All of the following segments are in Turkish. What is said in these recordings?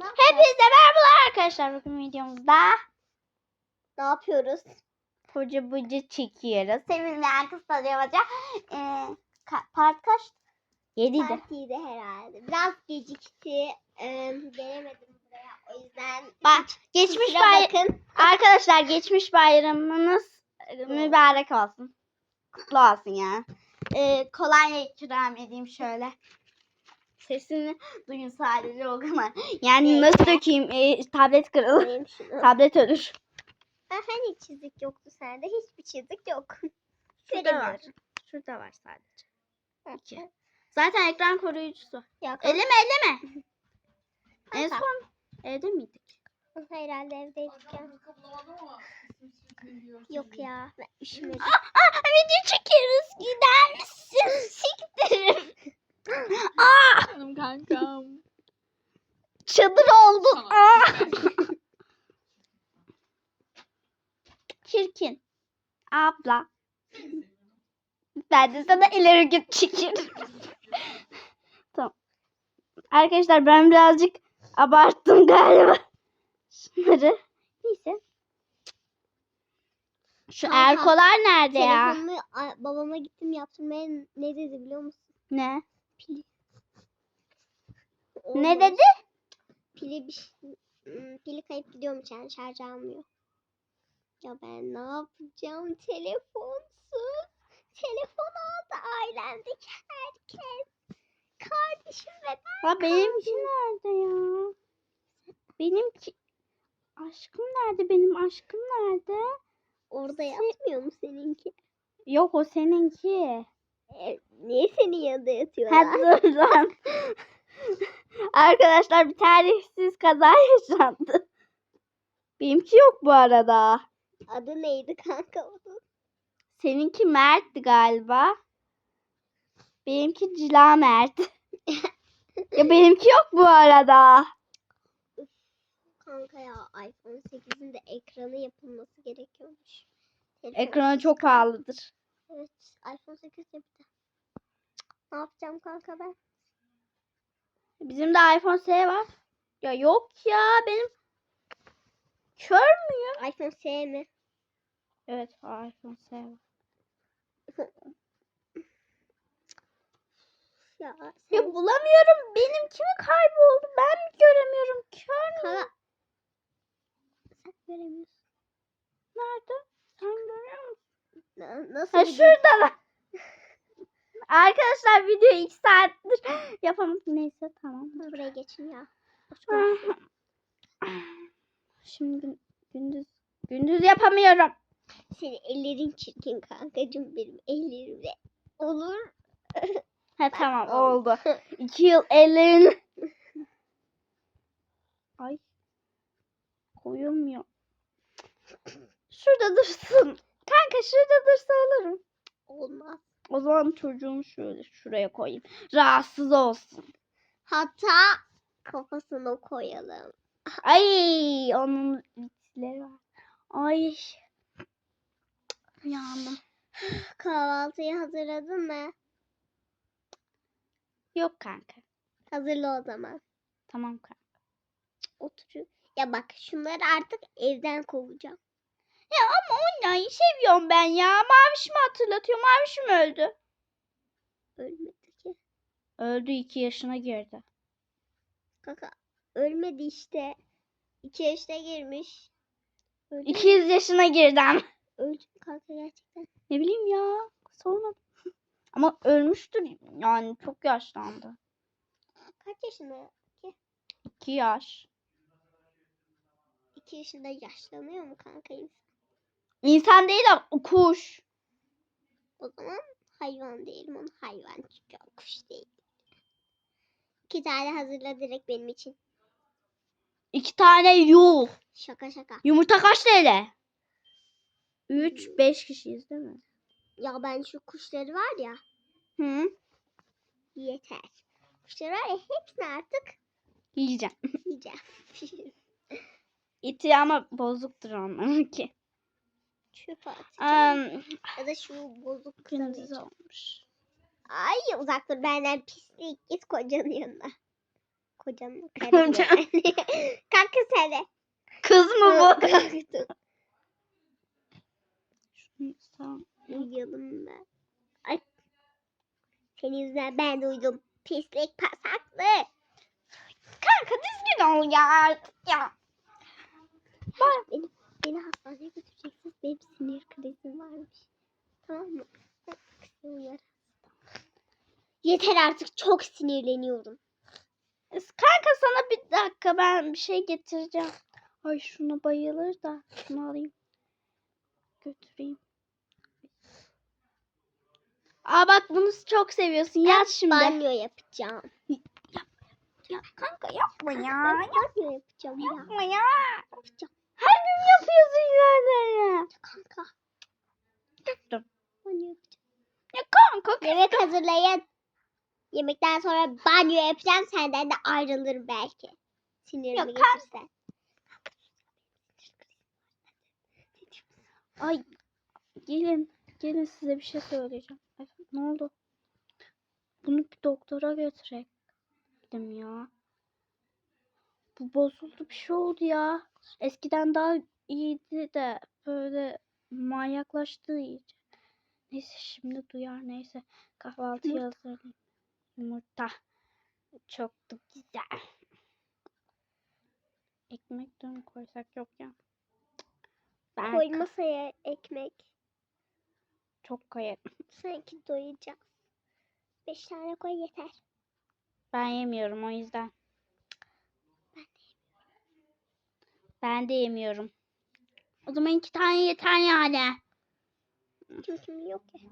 Hepinize merhabalar arkadaşlar. Bugün videomuzda Ne yapıyoruz? Koca Bıcı çekiyoruz. Sevin ve Arkası Hoca. Ee, ka- part kaç? 7'ydi. Partiydi herhalde. Biraz gecikti. Ee, gelemedim buraya. O yüzden Bak geçmiş bay bakın. arkadaşlar geçmiş bayramınız e, mübarek olsun. Kutlu olsun yani. Ee, kolonya ikram edeyim şöyle. Sesini duyun sadece o kadar. Yani Evet. nasıl dökeyim? Ee, tablet kırılır. Tablet ölür. Ha, hani çizik yoktu sende? Hiçbir çizik yok. Şurada var. Şurada var sadece. İki. Zaten ekran koruyucusu. Yok. Elleme elleme. en son evde miydik? Herhalde evdeydik ya. Yok ya. Ben üşümedim. Aa, aa, video çekiyoruz. Gider misin? Siktirim. Aa, Canım kankam. çadır oldun. Aa. Çirkin. Abla. Ben de sana ileri git çekirim. tamam. Arkadaşlar ben birazcık abarttım galiba. Şunları. Neyse. Şu Kanka, erkolar nerede ya? Telefonumu a- babama gittim yaptırmaya ne dedi biliyor musun? Ne? Pili. Ne dedi? Pili bir şey- Hmm, pili kayıp gidiyormuş yani şarj almıyor. Ya ben ne yapacağım telefonsuz? Telefon aldı ailemdeki herkes. Kardeşim ve ben. Ha benimki nerede ya? Benimki aşkım nerede? Benim aşkım nerede? Orada yatmıyor mu seninki? Yok o seninki. E, niye senin yanında Ha yatıyorlar? dur lan. Arkadaşlar bir talihsiz kaza yaşandı. Benimki yok bu arada. Adı neydi kanka onun? Seninki Mert'ti galiba. Benimki Cila Mert. ya benimki yok bu arada. Kanka ya iPhone 8'in de ekranı yapılması gerekiyormuş. Ekranı çok pahalıdır. Evet iPhone 8 yaptı. Ne yapacağım kanka ben? Bizim de iPhone S var. Ya yok ya benim kör müyüm? iPhone S mi? Evet iPhone S var. Ya Ya sen bulamıyorum. Benim kimi kayboldu? Ben mi göremiyorum? Kör müyüm? kanka sen göremiyorsun. Nerede? Sen görüyor musun? Na- Nasıl Ha şurada lan. Arkadaşlar video 2 saattir yapamadım. Neyse tamam. Buraya geçin ya. Ah. Şimdi gün- gündüz gündüz yapamıyorum. Senin ellerin çirkin kankacım benim ellerimle. Olur. Ha tamam oldu. oldu. 2 yıl ellerini. Ay. Koyulmuyor. Şurada dursun. Kanka şurada dursa olur mu? Olmaz. O zaman çocuğumu şöyle şuraya koyayım. Rahatsız olsun. Hatta kafasına koyalım. Ay onun bitkileri var. Ay. Yandım. Kahvaltıyı hazırladın mı? Yok kanka. Hazırla o zaman. Tamam kanka. Otur. Ya bak şunları artık evden kovacağım. Ya ama Onya'yı seviyorum ben ya. Mavişimi hatırlatıyor. Mavişim öldü. Ölmedi ki. Öldü 2 yaşına girdi. Kaka ölmedi işte. İki yaşına girmiş. Öldü. 200 yaşına girdi ama. Öldü kanka gerçekten. Ne bileyim ya. Sormadım. Ama ölmüştür yani çok yaşlandı. Kaç yaşında? 2 yaş. İki yaşında yaşlanıyor mu kanka insan? İnsan değil o kuş. O zaman hayvan değilim onu hayvan çünkü o kuş değil. İki tane hazırla direkt benim için. İki tane yuh. Şaka şaka. Yumurta kaç TL? 3 5 kişiyiz değil mi? Ya ben şu kuşları var ya Hı. yeter. Kuşları var ya hepsini artık Yiyeceğim. yiyeceğim. İti ama bozuktur onlarınki. Çöpe atacağım. Um, ya da şu bozuk gündüz olmuş. Ay uzak dur benden pislik. Git kocanın yanına. Kocanla Koca-. Kanka sen de. Kız mı bu? Tamam. Uyuyalım ben. Ay. Senin yüzünden ben de uyudum. Pislik pasaklı. Kanka düzgün ol ya. Ya. Beni, beni hastaneye götüreceksin. Benim sinir krizim varmış. Tamam mı? Uyar. Yeter artık çok sinirleniyorum. Kanka sana bir dakika ben bir şey getireceğim. Ay şuna bayılır da şunu alayım. Götüreyim. Aa bak bunu çok seviyorsun. Yaz şimdi. Banyo yapacağım. Ya kanka yapma ya. Ben banyo yapacağım ya. Yapma ya. Yapacağım. Her gün yapıyorsun zaten. Kanka. Yapacağım. Ya kanka. Yemek hazırlayın. Yemekten sonra banyo yapacağım. Senden de ayrılırım belki. Sinirimi Yok, getirsen. Ay gelin. Gelin size bir şey söyleyeceğim. Ay, ne oldu? Bunu bir doktora götürelim ya. Bu bozuldu bir şey oldu ya. Eskiden daha iyiydi de böyle manyaklaştı iyice. Neyse şimdi duyar neyse. Yumurta. hazırlayayım. Yumurta. Çok da güzel. Ekmek de mi koysak yok ya. Ben Koy masaya ekmek. çok koyarım. Sanki doyacağız. Beş tane koy yeter. Ben yemiyorum o yüzden. Ben de yemiyorum. O zaman iki tane yeter yani. Kim yok ya.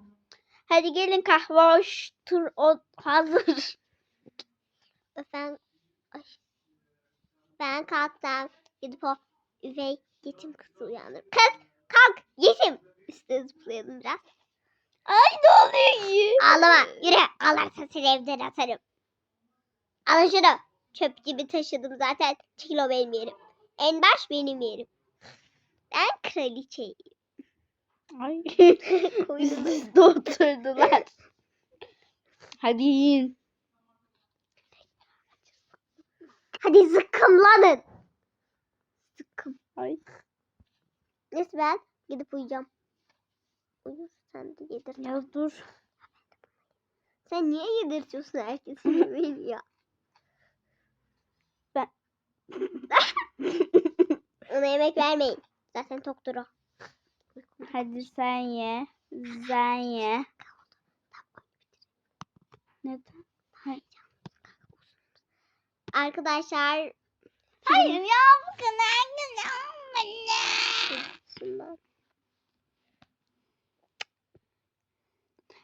Hadi gelin kahve hoş tur o hazır. Ben ay. Ben kalktım. Gidip o üvey yetim kızı uyandırdım. Kız kalk yetim. Üstüne zıplayalım biraz. Ay ne oluyor? Ağlama yürü. Ağlarsan seni evden atarım. Alın şunu. Çöp gibi taşıdım zaten. Çekil o benim yerim. En baş benim yerim. Ben kraliçeyim. Ay üst üste oturdular. Hadi yiyin. Hadi zıkkımlanın. Zıkkım. Ay. Neyse ben gidip uyuyacağım. Uyu sen de yedir. Ya dur. Sen niye yedirtiyorsun herkesi yemeğini ya? Ben- Ona yemek vermeyin. Zaten toktur o. Hadi sen ye. Sen ye. Neden? Hayır. Arkadaşlar Hayır ya bu kadar güzel.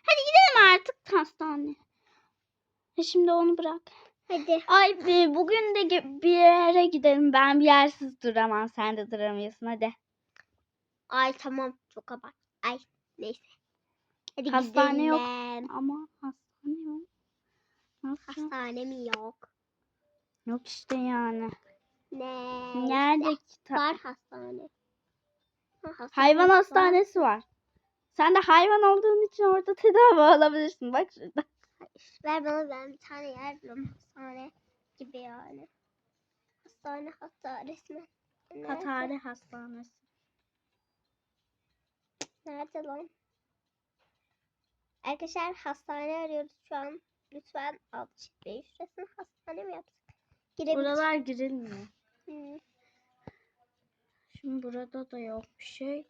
Hadi gidelim artık hastaneye. E Şimdi onu bırak. Hadi. Ay e, bugün de bir yere gidelim. Ben bir yersiz duramam. Sen de duramıyorsun. Hadi. Ay tamam çok abart. Ay neyse. Hadi Hastane gidelim. yok. Ama hastane yok. Nasıl? Hastane mi yok? Yok işte yani. Ne? Nerede ki? ta- Var hastane. Ha, hastane Hayvan var. hastanesi var. Sen de hayvan olduğun için orada tedavi alabilirsin. Bak şurada. Ver bana ben bir tane yer bulurum. Hastane gibi yani. Hastane hatta resmen. Nerede? Hastanesi. Nerede lan? Arkadaşlar hastane arıyoruz şu an. Lütfen alt Bey şurasını hastane mi yapsak? Girebilir. Buralar girilmiyor. Hmm. Şimdi burada da yok bir şey.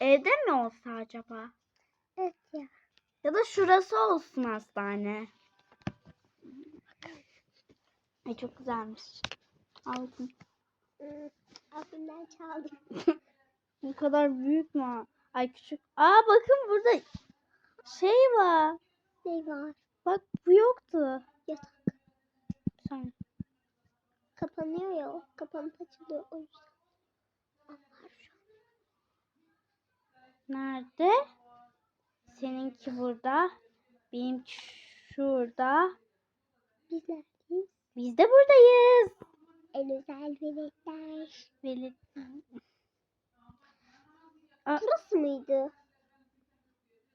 Evde mi olsa acaba? Evet ya. Ya da şurası olsun hastane. Ay çok güzelmiş. Aldım. Hmm. Abimden çaldım. Bu kadar büyük mü? Ay küçük. Aa bakın burada şey var. Ne var? Bak bu yoktu. Yatak. Saniye. Kapanıyor ya o. Kapanıp açılıyor o yüzden. Allah şu an. Nerede? Seninki burada. Benimki şurada. Biz neredeyiz? Biz de buradayız. En özel veletler. Veli. Burası mıydı?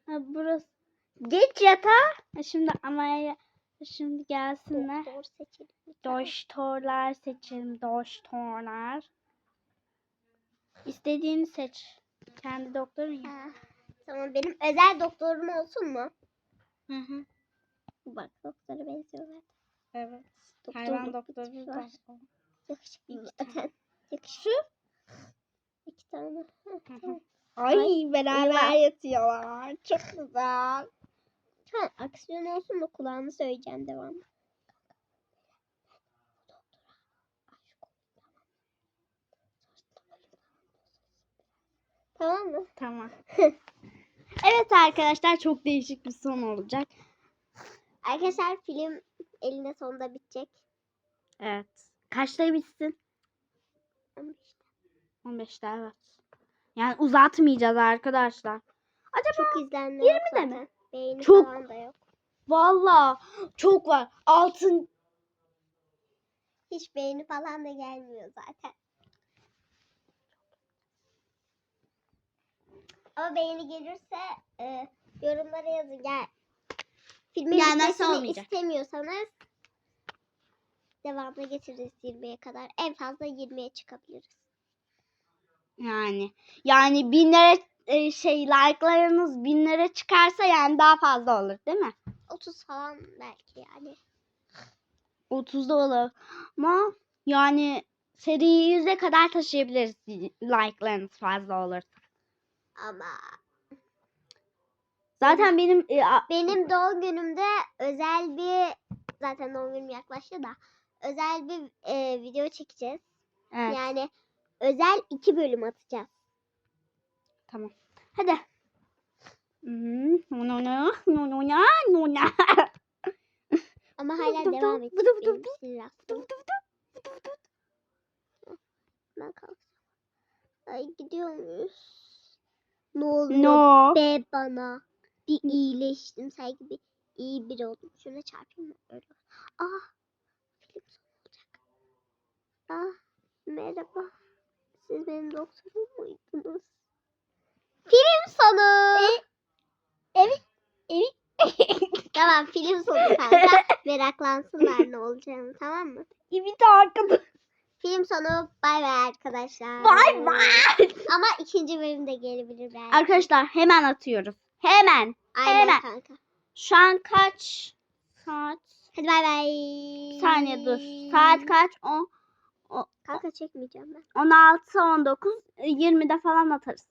Ha, burası. Geç yatağa. Şimdi ama Şimdi gelsinler. Doktor seçelim. Doktorlar seçelim. Doktorlar. İstediğini seç. Kendi doktorun ya. Ha, Tamam benim özel doktorum olsun mu? Hı hı. Bak doktora benziyor zaten. Evet. Doktor Hayvan doktor doktoru var. Yakışıklı zaten. Yakışıklı. İki tane. Ay, beraber eyvah. yatıyorlar. Çok güzel. Ha, aksiyon olsun da kulağını söyleyeceğim devam. Tamam mı? Tamam. evet arkadaşlar çok değişik bir son olacak. Arkadaşlar film elinde sonunda bitecek. Evet. Kaçta bitsin? Ama işte 15'te evet. Yani uzatmayacağız arkadaşlar. Acaba çok izlenme 20'de yok mi? Beğeni Çok. falan da yok. Valla çok var. Altın Hiç beğeni falan da gelmiyor zaten. Ama beğeni gelirse e, yorumlara yazın. Gel. Filmin Gelmezse olmayacak. istemiyorsanız devamlı getiririz 20'ye kadar. En fazla 20'ye çıkabiliriz. yani. Yani binlere e, şey like'larınız binlere çıkarsa yani daha fazla olur değil mi? 30 falan belki yani. 30'da olur. Ama yani seriyi 100'e kadar taşıyabiliriz like'larınız fazla olur. Ama Zaten benim e, benim doğum günümde özel bir zaten doğum günüm yaklaştı da özel bir e, video çekeceğiz. evet, Yani özel iki bölüm atacağız. tamam. Hadi. Hmm, nuna, nuna, nuna. Ama Bıdı hala bıdı devam bıdı edecek bıdı benim bıdı sinir hastam. Ben kalksam. Ay gidiyor muyuz? Ne oluyor No. be bana? Bir iyileştim sanki bir iyi biri oldum. Şuna çarpayım mı? Öyle. Ah. Film sonu olacak. Ah. Merhaba. Siz benim doktorum muydunuz? Film sonu. Evet. Evet. Tamam film sonu kanka. Meraklansınlar ne olacağını tamam mı? Evet arkadaş. Film sonu bay bay arkadaşlar. Bay bay. Ama ikinci bölümde gelebilir belki. Arkadaşlar hemen atıyoruz. Hemen. Aynen hemen. kanka. Şu an kaç saat? Hadi bay bay. Bir saniye dur. Saat kaç? 10, Kanka çekmeyeceğim ben. 16, 19, 20'de falan atarız.